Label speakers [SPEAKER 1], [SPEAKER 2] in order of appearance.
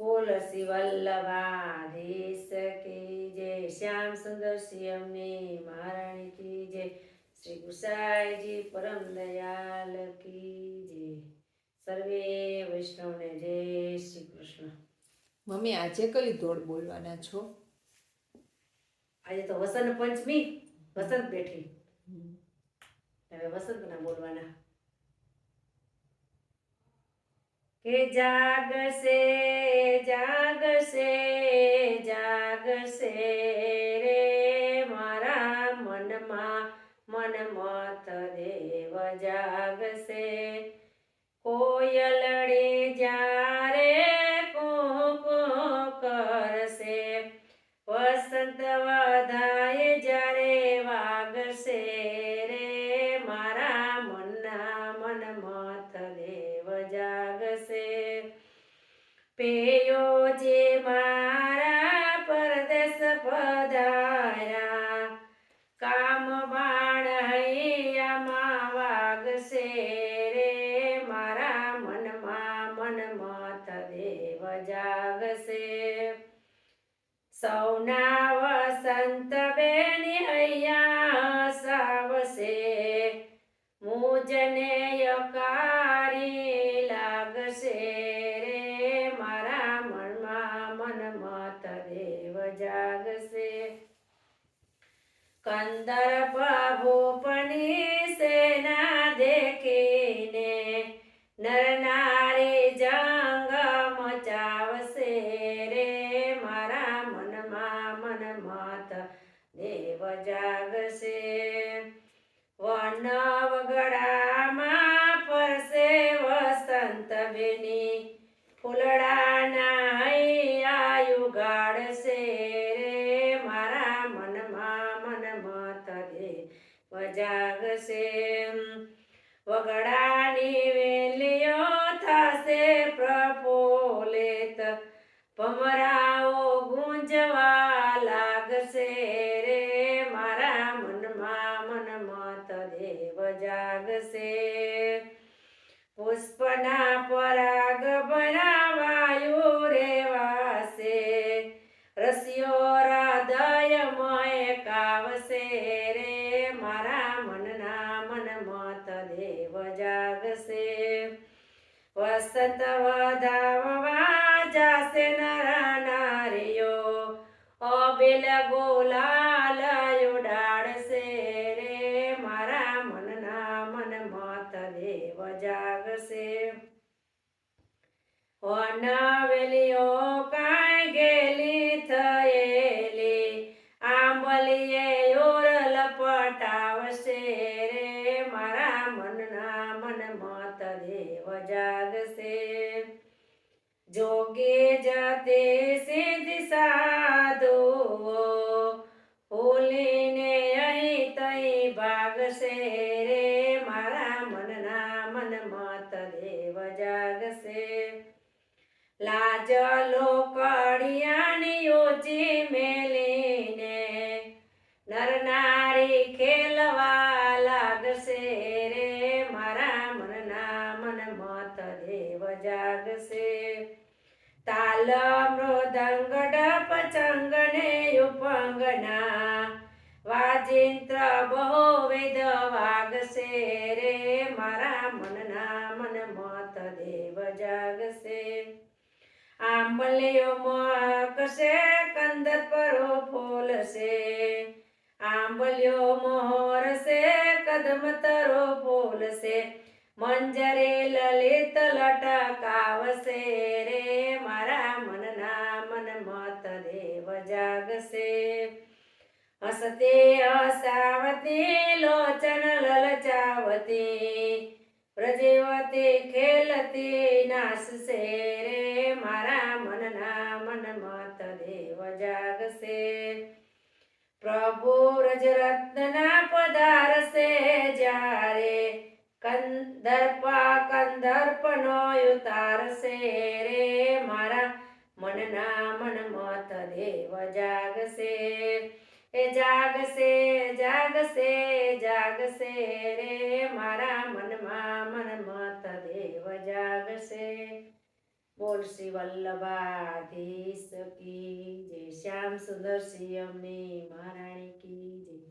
[SPEAKER 1] તુલસી દેશ કી જય શ્યામ સુંદર સિંહની મહારાણી કી જય શ્રી ગુસાઈજી પરમ દયાલ કી જય. સર્વે વૈષ્ણવને જય શ્રી કૃષ્ણ.
[SPEAKER 2] મમ્મી આજે કઈ ધોળ બોલવાના છો?
[SPEAKER 1] આજે તો વસંત પંચમી વસંત બેઠી. હવે વસંતના બોલવાના. કે જાગશે જાગશે જાગશે રે મારા મનમાં, મન મત દેવ જાગશે. કોયલડી જ્યારે કો કરશે, વસંત જાગશે સૌના વસંત બેની અહીંયા સાવશે મુજને યકારી લાગશે રે. મારા મનમાં મન મત દેવ જાગશે. કંદર ભૂપની સેના જાગશે. વન વગડામાં ફરશે વસંત બેની. ફૂલડાના આયુ ગાડશે રે. મારા મનમાં મન મત દેવ જાગશે વગડાની વેલીઓ થશે પ્રફુલ્લિત. ભમરાઓ મત દેવ જાગશે. પુષ્પના પરાગ બનાવાયુ રેવાશે રસિયો હૃદયમય કાવશે રે. મારા મનના મન મત દેવ જાગશે. વસંત વધાવવા જાશે નર નારીઓ. અબેલ ગોલાલ વનવેલીઓ કાંઈ ગેલી થયેલી, આંબલીએ યોર લપટાવશે રે, મારા મનના મન મત દેવ જાગશે. જોગે જતે સિદ્ધ સાધુ ભૂલીને અહીં તઈ ભાગશે. લાજ લોકડિયાની ઓછી મેલીને નર નારી ખેલવા લાગશે રે, મારા મનના મન મત દેવ જાગશે. તાલ મૃદંગ ડપ ચંગને ઉપંગના વાજિંત્ર બહુ વેદ વાગશે રે, મારા મનના મન મત દેવ જાગશે. આંબલીઓ મકશે કંદર પરો ફોલશે આંબલીઓ મોરશે કદમ તરો ફોલશે મંજરે લલિત લટકાવશે રે મારા મનના મન મત દેવ જાગશે હસતે હસાવતી લોચન લલચાવતી પ્રજેવતી ખેલતી નાસશે પ્રભુ રજરત્નના પધારશે જ્યારે કંદર્પા કંદર્પનો ઉતારશે રે મારા મનના મન મત દેવ જાગશે. એ જાગશે જાગશે જાગશે રે મારા મનમાં મન મત દેવ જાગશે. બોલ શ્રી વલ્લભાધીશ કી જય. શ્યામ સુંદર સિંહ અમને મહારાણી કી જય.